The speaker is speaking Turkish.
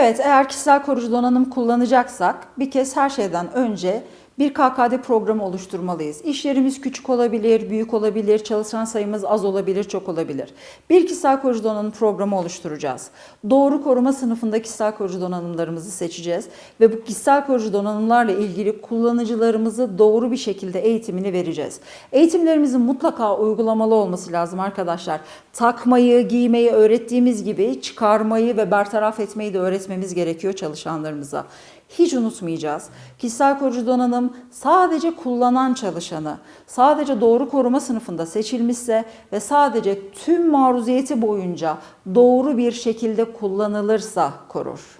Evet, eğer kişisel koruyucu donanım kullanacaksak bir kez her şeyden önce bir KKD programı oluşturmalıyız. İş yerimiz küçük olabilir, büyük olabilir, çalışan sayımız az olabilir, çok olabilir. Bir kişisel koruyucu donanım programı oluşturacağız. Doğru koruma sınıfında kişisel koruyucu donanımlarımızı seçeceğiz ve bu kişisel koruyucu donanımlarla ilgili kullanıcılarımızı doğru bir şekilde eğitimini vereceğiz. Eğitimlerimizin mutlaka uygulamalı olması lazım arkadaşlar. Takmayı, giymeyi öğrettiğimiz gibi çıkarmayı ve bertaraf etmeyi de öğretmemiz gerekiyor çalışanlarımıza. Hiç unutmayacağız. Kişisel koruyucu donanım sadece kullanan çalışanı, sadece doğru koruma sınıfında seçilmişse ve sadece tüm maruziyeti boyunca doğru bir şekilde kullanılırsa korur.